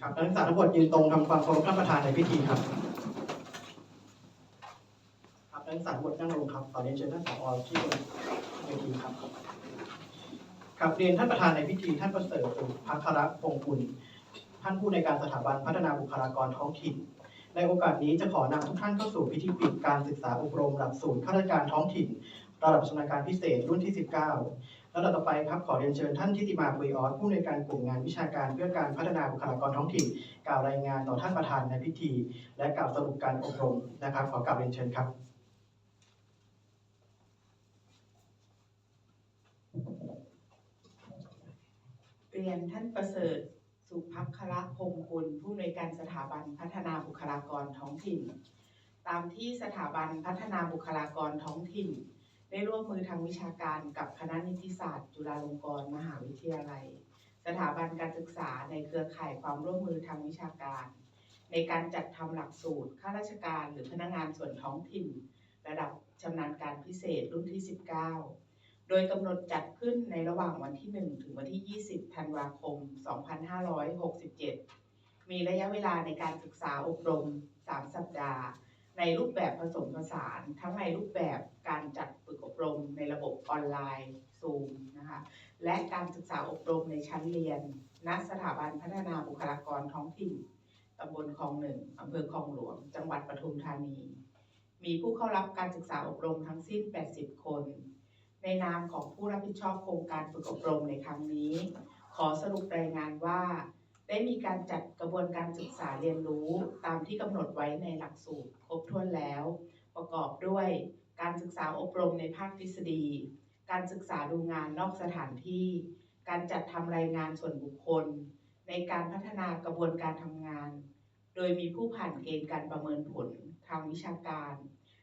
ครับนักศึกษาทั้งหมดยืนตรงทำความเคารพท่านประธานในพิธีครับครับนักศึกษาทั้งหมดนั่งลงครับขอเรียนเชิญท่านผอที่บนเวทีครับครับเรียนท่านประธานในพิธีท่านประเสริฐสุภัคระพงศ์กุลท่านผู้ในการสถาบันพัฒนาบุคลากรท้องถิ่น ในโอกาสนี้จะขอนำทุกท่านเข้าสู่พิธีปิดการศึกษาอบรมหลักสูตรข้าราชการท้องถิ่น ระดับชำนาญการพิเศษรุ่นที่ 19 แล้วต่อไปครับขอเรียนเชิญท่านทิติมาปุยออสผู้ในวยการกลุ่มงานวิชาการเพื่อการพัฒนาบุคลากรท้องถิ่นกล่าวรายงานต่อท่านประธานในพิธี และกล่าวสรุปการอบรมนะครับ ขอกราบเรียนเชิญครับ เรียนท่านประเสริฐสุภัคระพงกุลผู้อำนวยการสถาบันพัฒนาบุคลากรท้องถิ่น ตามที่สถาบันพัฒนาบุคลากรท้องถิ่น ได้ร่วมมือทางวิชาการกับคณะนิติศาสตร์ จุฬาลงกรณ์มหาวิทยาลัย สถาบันการศึกษาในเครือข่ายความร่วมมือทางวิชาการ ในการจัดทำหลักสูตรข้าราชการหรือพนักงานส่วนท้องถิ่น ระดับชำนาญการพิเศษรุ่นที่ 19 โดยกำหนดจัดขึ้นในระหว่างวันที่ 1 ถึงวันที่ 20 ธันวาคม 2567 มีระยะเวลาในการศึกษาอบรม 3 สัปดาห์ ในรูปแบบผสมผสาน ทั้งในรูปแบบการจัดฝึกอบรมในระบบออนไลน์ซูมนะคะและการศึกษาอบรมในชั้นเรียน ณสถาบันพัฒนาบุคลากรท้องถิ่นตำบลคลองหนึ่งอำเภอคลองหลวง จังหวัดปทุมธานี มีผู้เข้ารับการศึกษาอบรมทั้งสิ้น 80 คน ในนามของผู้รับผิดชอบโครงการฝึกอบรมในครั้งนี้ ขอสรุปรายงานว่า ได้มีการจัดกระบวนการศึกษาเรียนรู้ตามที่กำหนดไว้ในหลักสูตรครบถ้วนแล้ว ประกอบด้วยการศึกษาอบรมในภาคทฤษฎี การศึกษาดูงานนอกสถานที่ การจัดทำรายงานส่วนบุคคล ในการพัฒนากระบวนการทำงาน โดยมีผู้ผ่านเกณฑ์การประเมินผลทางวิชาการ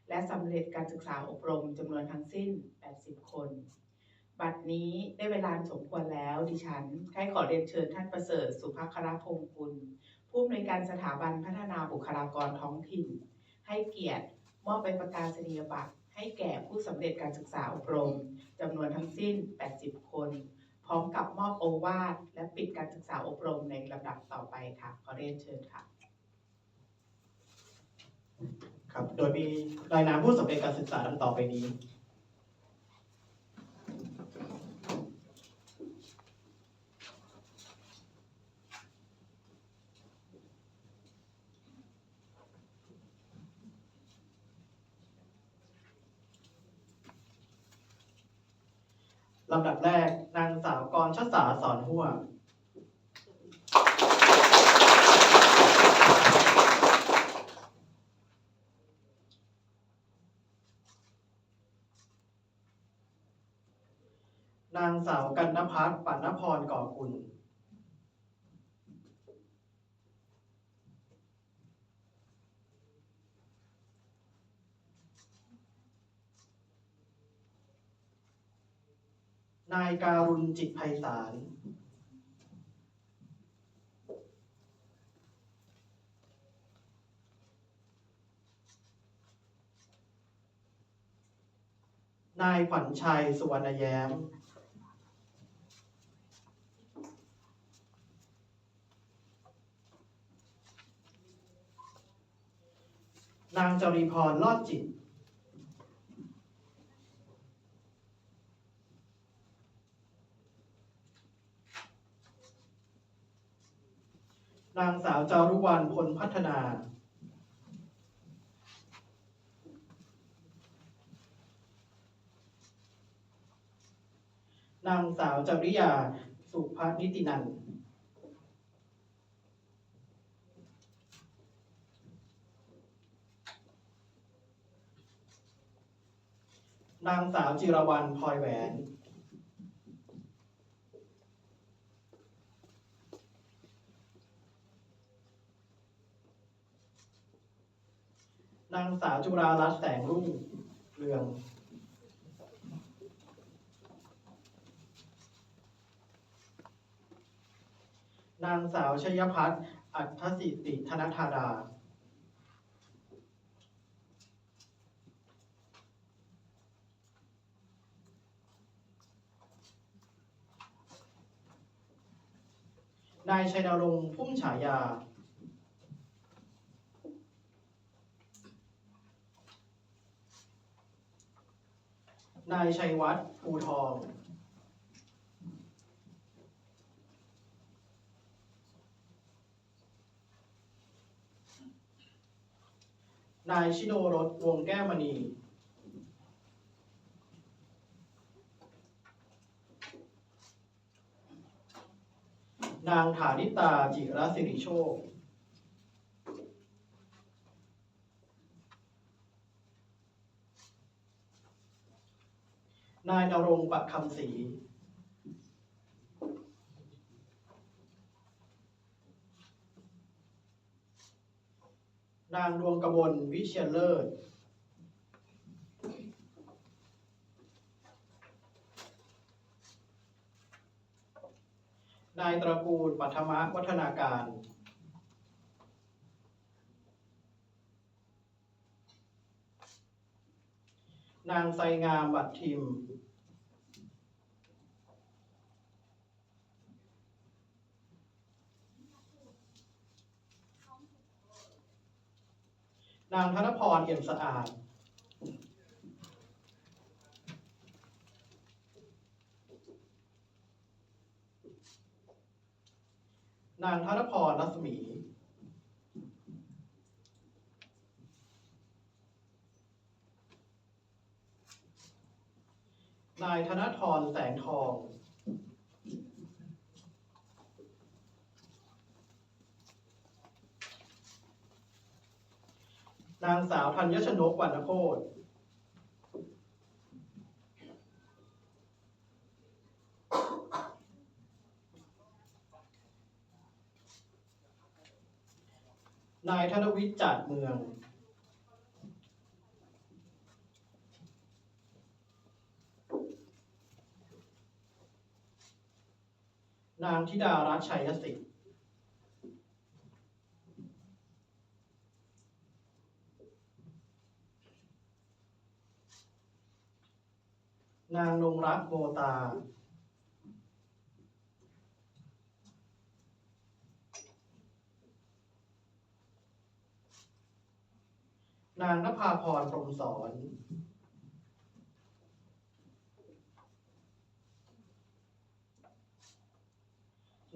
และสำเร็จการศึกษาอบรมจำนวนทั้งสิ้น 80 คน บัดนี้ได้เวลาสมควรแล้ว ดิฉันได้ขอเรียนเชิญท่านประเสริฐสุภคราพงศ์กุลผู้อำนวยการสถาบันพัฒนาบุคลากรท้องถิ่น ให้เกียรติมอบใบประกาศนียบัตรให้แก่ผู้สำเร็จการศึกษาอบรมจำนวนทั้งสิ้น 80 คน พร้อมกับมอบโอวาทและปิดการศึกษาอบรมในลำดับต่อไปค่ะ ขอเรียนเชิญค่ะ ครับ โดยมีรายนามผู้สำเร็จการศึกษาดังต่อไปนี้ ลำดับแรกนางสาวกรชสาสอนหัวนางสาวกันนภัสปัณณพรก่อกุล นายการุณจิตไพศาล นายขวัญชัยสุวรรณแย้ม นางจรีพรรอดจิต นางสาว จารุวรรณพลพัฒนา นางสาวจริยา สุภนิตินันนางสาวจิรวรรณพลอยแหวน นางสาวจุรารัตน์แสงรุ่งเรือง นางสาวชยพัฒน์อัฏฐสิติธนธาดานนายชัยนรงค์พุ่มฉายา นายชัยวัฒน์ภูทอง นายชิโนรสวงแก้วมณี นางฐานิตาจิรสิริโชค นายนรงประคำศรีนางดวงกมลวิเชียรเลิศ นายตระกูลปัทมะวัฒนาการ นางไซงามบัตทิม นางธนพรเอี่ยมสะอาด นางธนพรรัศมี นายธนทรแสงทอง นางสาวธัญชนกวรรณโคตรนายธนวิทย์จัดเมือง นาง ธิดารัตน์ชัยสิทธิ์นางนงรักโมตา นางนภาพรพรมสอน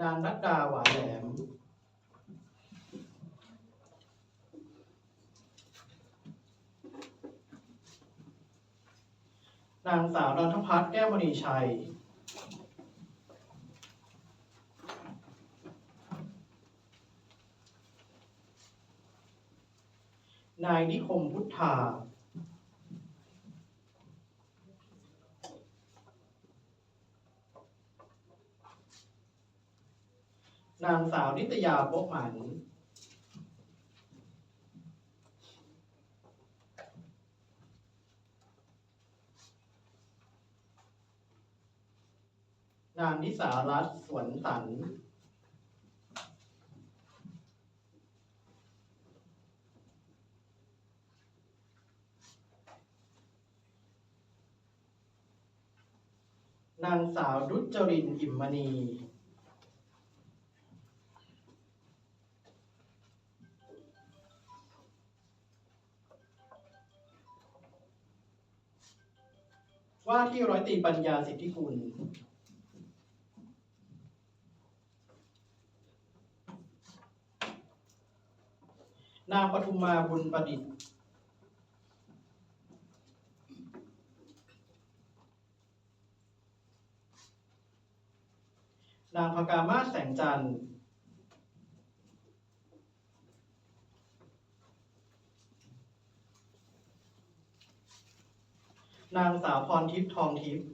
นางนัดดาหวานแหลม นางสาวนันทพัฒน์แก้วมณีชัย นายนิคมพุทธา นางสาวนิตยาโป๊กหมันนางนิสารัตน์สวนสัน นางสาวดุจริน อิ่มมณี ว่าที่ร้อยตีปัญญาสิทธิกุลนางปทุมมาบุญประดิษฐ์ นางพกามาแสงจันทร์ นางสาวพรทิพย์ทองทิพย์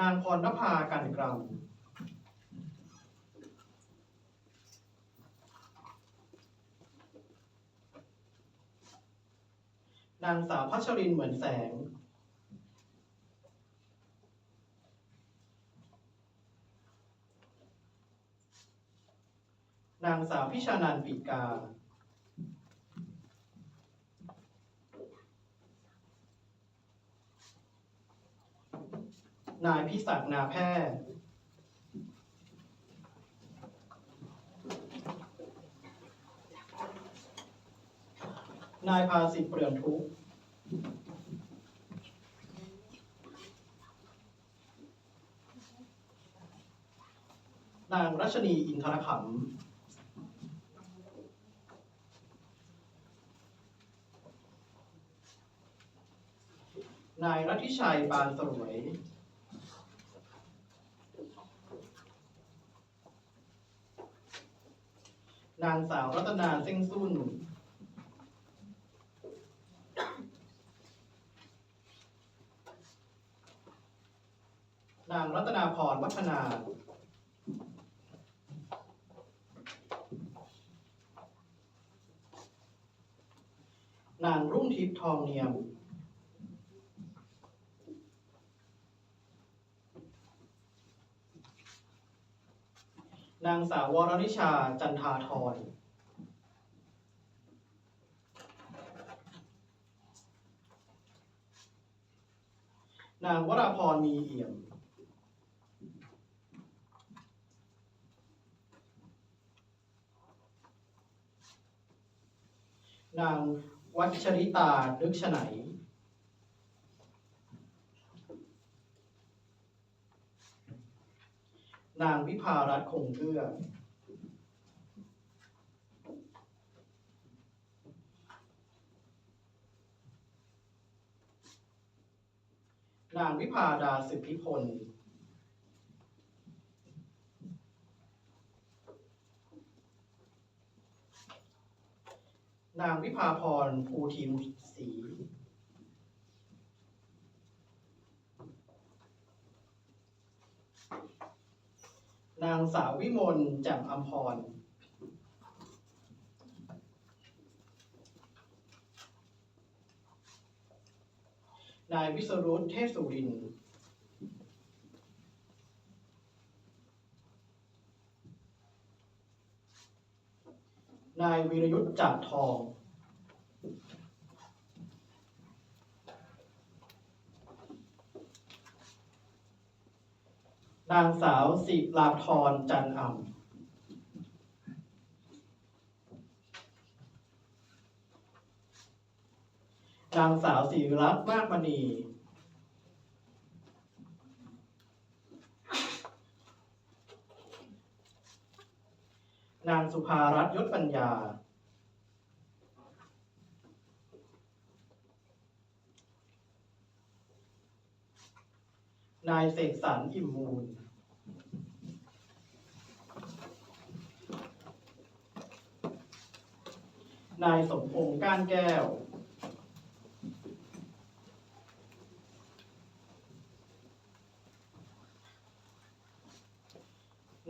นางพรณภากันกรำนางสาวพัชรินเหมือนแสง นางสาวพิชานันปีกา นายพิศักนาแพทย์ นายพาสิทธิ์เปลืองทุกนางรัชนีอินทรขำ นายรัติชัยปานสวย นางสาวรัตนาเส้งสุนนางรัตนาพรวัฒนา นางรุ่งทิพย์ทองเนียม นางสาววรนิชาจันทาธรนางวราพรมีเอี่ยม นางวัชริตาลึกฉไหน นางวิภารัตน์คงเกื้อ นางวิภาดาสุทธิพล นางวิภาพรภูทิมศรี นางสาววิมลแจ่มอัมพร นายวิสรุตเทพสุรินทร์นายวีรยุทธ์จัดทอง นางสาวสิลาธรจันอ่ำนางสาวศิริรัตน์มากมณี นางสุภารัตน์ยศปัญญา นายเสกสรรอิ่มมูล นายสมพงษ์ก้านแก้ว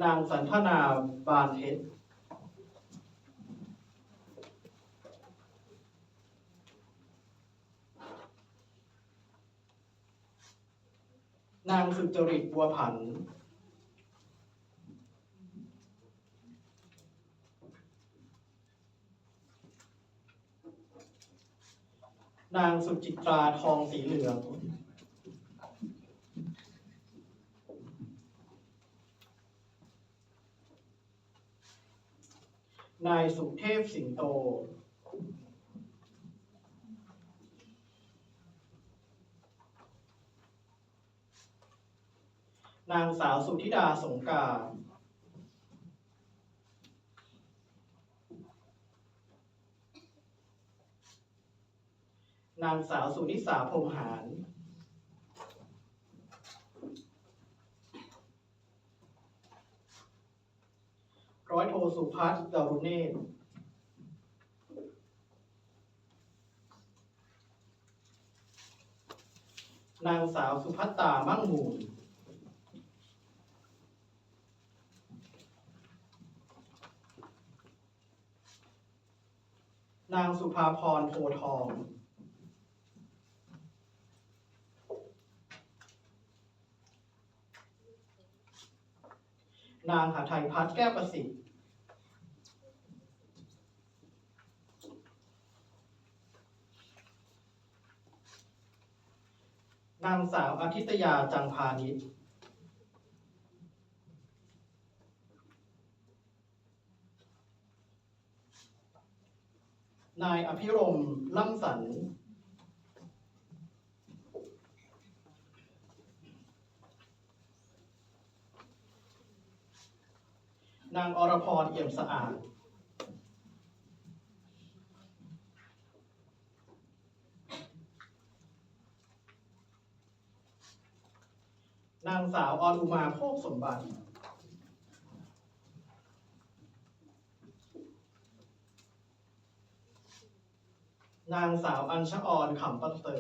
นางสันทนาบานเพชรนางสุจริตบัวผัน นางสุจิตราทองสีเหลือง นายสุเทพสิงโต นางสาวสุธิดาสงการ นางสาวสุนิสาพรหารร้อยโทสุพัฒน์ดารุเนศนางสาวสุภัตตามั่งมูล นางสุภาพรโพทอง นางหาไทยพัฒน์แก้วประสิทธิ์นางสาวอาทิตยาจังพานิชนายอภิรมล่ำสัน นางอรพรเอี่ยมสะอาด นางสาวออนอุมาโคกสมบัติ นางสาวอัญชออนขำประเสริ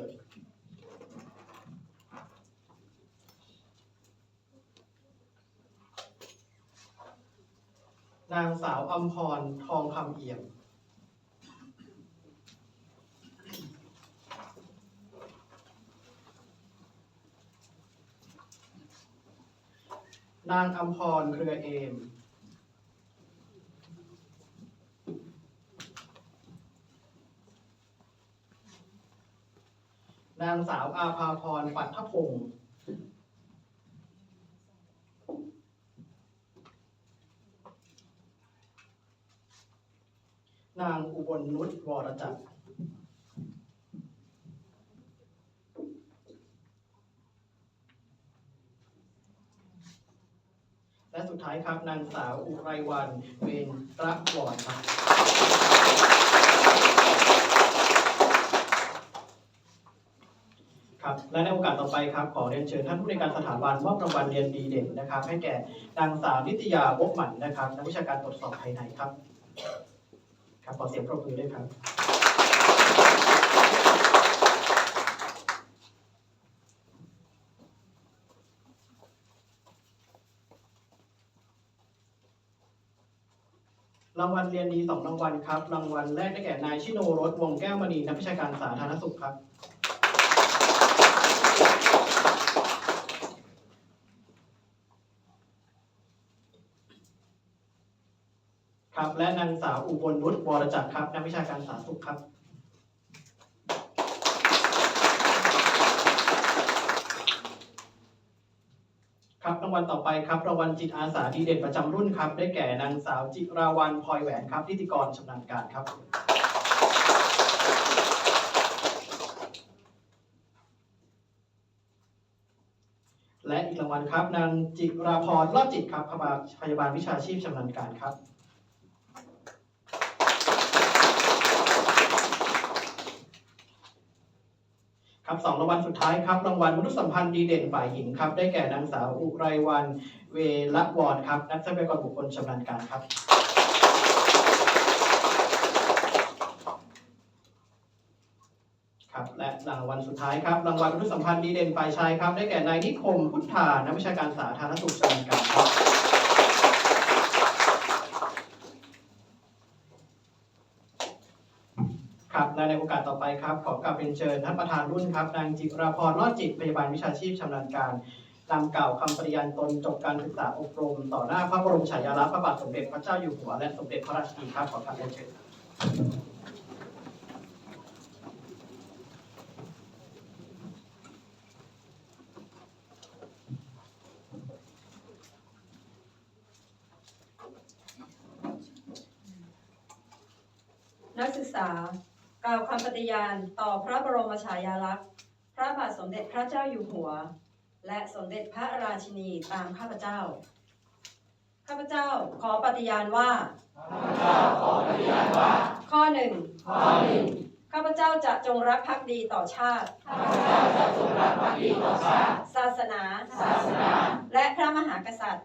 นางสาวอัมพรทองคำเอี่ยม นางอัมพรเครือเอม นางสาวอาภาพรปัทภพงศ์ นางอุบลนุชวรจักรและสุดท้ายครับนางสาวอุไรวันเวนระวรครับครับและในโอกาสต่อไปครับขอเรียนเชิญท่านผู้ในการสถาบันมอบรางวัลเรียนดีเด่นนะครับ ให้แก่นางสาวนิตยาบกหมันนะครับนักวิชาการตรวจสอบภายในครับ ครับขอเสียงปรบมือด้วยครับรางวัลเรียนดีสองรางวัลครับ รางวัลแรกได้แก่นายชิโนรสวงแก้วมณีนักวิชาการสาธารณสุขครับ ครับ และนางสาวอุบลนุชวรจักรครับนักวิชาการสาธารณสุขครับ ครับรางวัลต่อไปครับรางวัลจิตอาสาดีเด่นประจำรุ่นครับ ได้แก่นางสาวจิราวันพลอยแหวนครับนิติกรชำนาญการครับ และอีกรางวัลครับนางจิราพรรอดจิตครับพยาบาลพยาบาลวิชาชีพชำนาญการครับ ครับสองรางวัลสุดท้ายครับรางวัลมนุษยสัมพันธ์ดีเด่นฝ่ายหญิงครับ ได้แก่นางสาวอุไรวันเวละวรครับ นักทรัพยากรบุคคลชำนาญการครับ ครับ และรางวัลสุดท้ายครับรางวัลมนุษยสัมพันธ์ดีเด่นฝ่ายชายครับ ได้แก่นายนิคมพุทธานักวิชาการสาธารณสุขชำนาญการครับ ครับและในโอกาสต่อไปครับขอกราบเรียนเชิญท่านประธานรุ่นครับนางจิราพรรอดจิตพยาบาลวิชาชีพชำนาญการนำกล่าวคำปริญาณตนจบการศึกษาอบรม ต่อหน้าพระบรมฉายาลักษณ์พระบาทสมเด็จพระเจ้าอยู่หัวและสมเด็จพระราชินีครับขอกราบเรียนเชิญนักศึกษา กล่าวคำปฏิญาณต่อพระบรมฉายาลักษณ์ พระบาทสมเด็จพระเจ้าอยู่หัว และสมเด็จพระราชินีตามข้าพเจ้า ข้าพเจ้าขอปฏิญาณว่า ข้อหนึ่งข้าพเจ้าจะจงรักภักดีต่อชาติศาสนา และพระมหากษัตริย์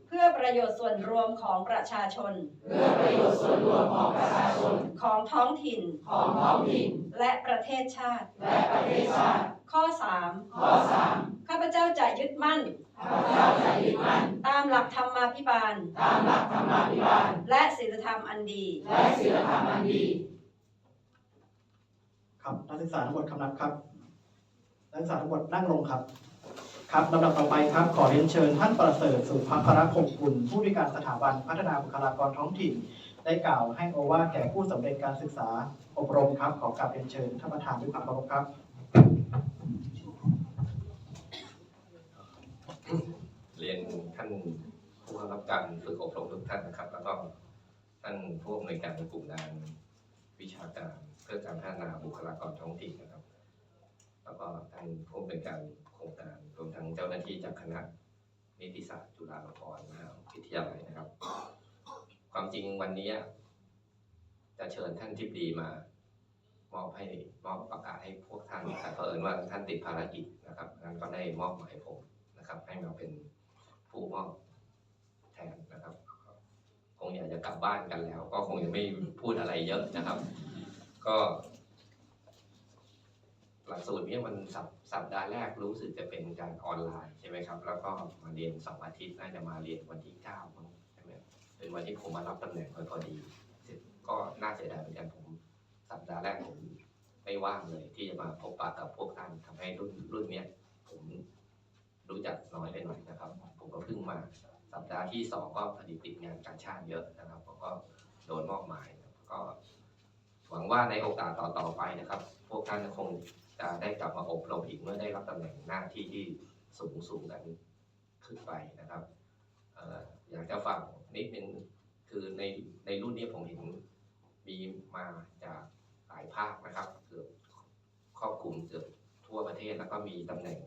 พื่อประโยชน์ส่วนรวมของประชาชน เพื่อประโยชน์ส่วนรวมของประชาชน ของท้องถิ่น ของท้องถิ่น และประเทศชาติ และประเทศชาติ ข้อข้อ3 3ข้าพเจ้าจะยึดมั่น ข้าพเจ้าจะยึดมั่น ตามหลักธรรมาภิบาล ตามหลักธรรมาภิบาล และศีลธรรมอันดี และศีลธรรมอันดี ครับนักศึกษาทั้งหมดคำนับครับ นักศึกษาทั้งหมดนั่งลงครับ ครับลำดับต่อไปครับขอเรียนเชิญท่านประเสริฐสุภครคงกุลผู้ว่าการสถาบันพัฒนาบุคลากรท้องถิ่น ได้กล่าวให้โอวาทแก่ผู้สำเร็จการศึกษาอบรมครับขอกราบเรียนเชิญท่านประธานด้วยความเคารพครับ เรียนท่านผู้รับการฝึกอบรมทุกท่านนะครับ แล้วก็ท่านผู้อำนวยการกลุ่มงานวิชาการเพื่อการพัฒนาบุคลากรท้องถิ่นนะครับ แล้วก็ท่านผู้อำนวยการโครงการ ทั้งเจ้าหน้าที่จากคณะนิติศาสตร์จุฬาลงกรณ์มหาวิทยาลัยนะครับ ความจริงวันนี้จะเชิญท่านทิบดีมามอบให้มอบประกาศให้พวกท่านแต่เผอิญว่าท่านติดภารกิจนะครับงั้นก็ได้มอบหมายผมนะครับ ให้มาเป็นผู้มอบแทนนะครับ คงอยากจะกลับบ้านกันแล้ว ก็คงจะไม่พูดอะไรเยอะนะครับ ก็ หลักสูตรนี้มันสัป สัปดาห์แรกรู้สึกจะเป็นการออนไลน์ใช่ไหมครับ แล้วก็มาเรียนสองอาทิตย์น่าจะมาเรียนวันที่เก้าใช่ไหมเป็นวันที่ผมมารับตำแหน่งพอดีเสร็จก็น่าเสียดายเหมือนกันผม สัปดาห์แรกผมไม่ว่างเลยที่จะมาพบปะกับพวกท่านทำให้รุ่นรุ่นเนี้ยผมรู้จักน้อยไปหน่อยนะครับ ผมก็เพิ่งมาสัปดาห์ที่สองก็พอดีติดงานการชาติเยอะนะครับผมก็โดนมอบหมายก็หวังว่าในโอกาสต่อๆไปนะครับ พวกท่านคง ได้กลับมาอบรมอีกเมื่อได้รับตำแหน่งหน้าที่ที่สูงสูงกันขึ้นไปนะครับอยากจะฝากนิดนึงคือในในรุ่นนี้ผมเห็นมีมาจากหลายภาคนะครับเกือบครอบคลุมเกือบทั่วประเทศแล้วก็มีตำแหน่ง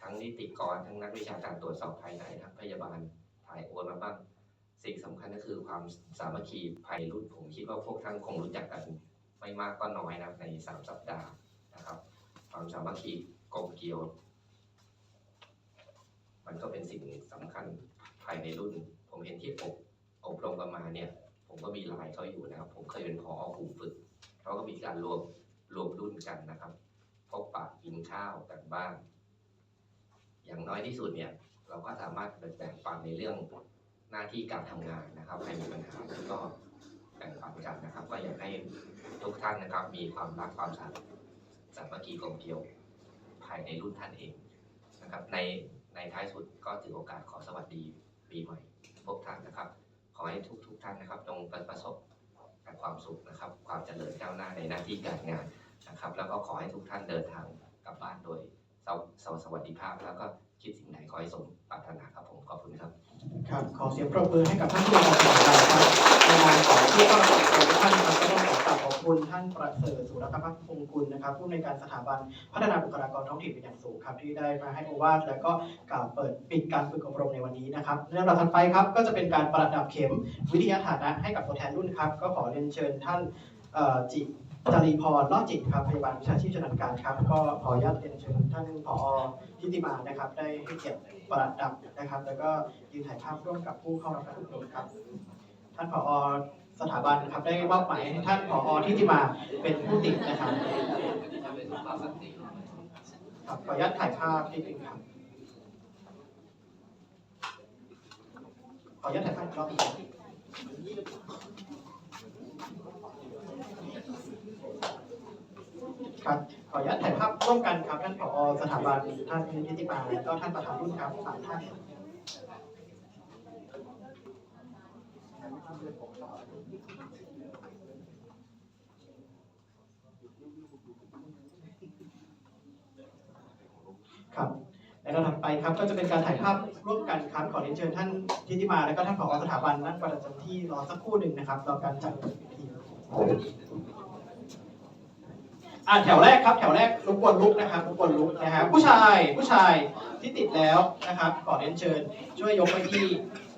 ทั้งนิติกรทั้งนักวิชาการตรวจสอบภายในทั้งพยาบาลถ่ายโอนมาบ้างสิ่งสำคัญก็คือความสามัคคีภายในรุ่นผมคิดว่าพวกท่านคงรู้จักกันไม่มากก็น้อยนะในสามสัปดาห์ ความสามัคคีกลมเกลียว มันก็เป็นสิ่งสำคัญภายในรุ่น ผมเห็นที่อบอบรมกันมาเนี่ย ผมก็มีไลายเขาอยู่นะครับ ผมเคยเป็นพออกลุ่มฝึกเขาก็มีการรวมรวมรุ่นกันนะครับพบปะกินข้าวกันบ้าง อย่างน้อยที่สุดเนี่ย เราก็สามารถแบ่งปันในเรื่องหน้าที่การทำงานนะครับใครมีปัญหาก็แบ่งปันกันนะครับ ก็อยากให้ทุกท่านนะครับ มีความรักความสา สามัคคีกลมเกียวภายในรุ่นท่านเองนะครับ ในในท้ายสุดก็ถือโอกาสขอสวัสดีปีใหม่พวกท่านนะครับ ขอให้ทุกทุกท่านนะครับจงประสบความสุขนะครับ ความเจริญก้าวหน้าในหน้าที่การงานนะครับ แล้วก็ขอให้ทุกท่านเดินทางกลับบ้านโดยสสวัสดิภาพ แล้วก็คิดสิ่งไหนขอให้สมปรารถนาครับผมขอบคุณครับครับขอเสียงปรบมือให้กับท่านผู้บริหารของเราครับในนามของผู้เข้ารับการทุกท่านครับก็ต้องขอกราบขอบ คุณท่านประเสริฐสุรพัฒน์พงกุลนะครับผู้ในการสถาบันพัฒนาบุคลากรท้องถิ่นเป็นอย่างสูงครับที่ได้มาให้โอวาทและก็กล่าวเปิดปิดการฝึกอบรมในวันนี้นะครับเรื่องราวถัดไปครับก็จะเป็นการประดับเข็มวิทยาฐานะให้กับตัวแทนรุ่นครับ ก็ขอเรียนเชิญท่านจิจารีพรลอดจิตครับพยาบาลวิชาชีพชำนาญการครับ ก็ขออนุญาตเรียนเชิญท่านผอทิติมานะครับ ได้ให้เกียรติประดับนะครับ แล้วก็ยืนถ่ายภาพร่วมกับผู้เข้ารับการอบรมครับ ท่านผอ สถาบันนะครับได้มอบหมายให้ท่านผอทิติมาเป็นผู้ติดนะครับครับขออนุญาตถ่ายภาพนิดนึงครับขออนุญาตถ่ายภาพอีกรอบหนึงครับครับขออนุญาตถ่ายภาพร่วมกันครับท่านผอสถาบันท่านนิติมาและก็ท่านประธานรุ่นครับสามท่าน ครับในลำดับไปครับก็จะเป็นการถ่ายภาพร่วมกันครับขอเรียนเชิญท่านทิติมาและก็ท่านผอสถาบันนั่งประจำที่รอสักครู่หนึ่งนะครับรอการจัดพิธีอ่าแถวแรกครับแถวแรกรบกวนลุกนะครับรบกวนลุกนะฮะผู้ชายผู้ชายที่ติดแล้วนะครับขอเรียนเชิญ ช่วยยกเก้าอี้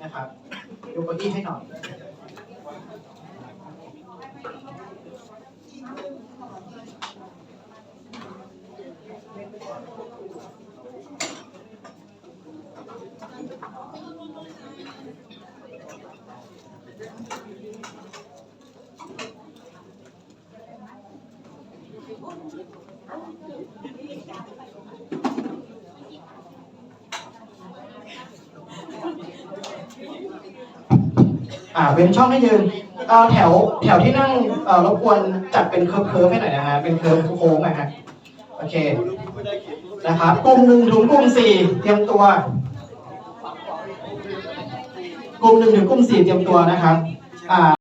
นะครับยกเก้าอี้ให้หน่อย อ่าเว้นช่องให้ยืนเอ่อแถวแถวที่นั่งเอ่อรบกวนจัดเป็นเคิร์ฟเคิร์ฟให้หน่อยนะฮะเป็นเคิร์ฟโค้งนะฮะโอเคนะครับกลุ่มหนึ่งถึงกลุ่มสี่เตรียมตัว กลุ่มหนึ่งถึงกลุ่มสี่เตรียมตัวนะครับอ่า